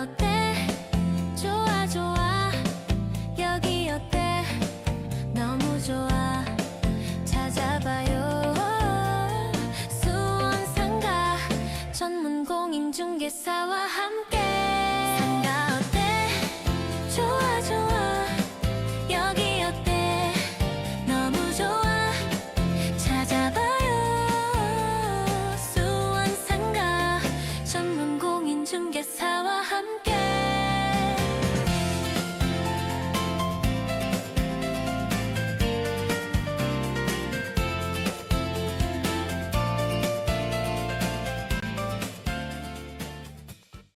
어때? 좋아 좋아. 여기 어때? 너무 좋아. 찾아봐요. 수원상가 전문 공인중개사와 함께 함께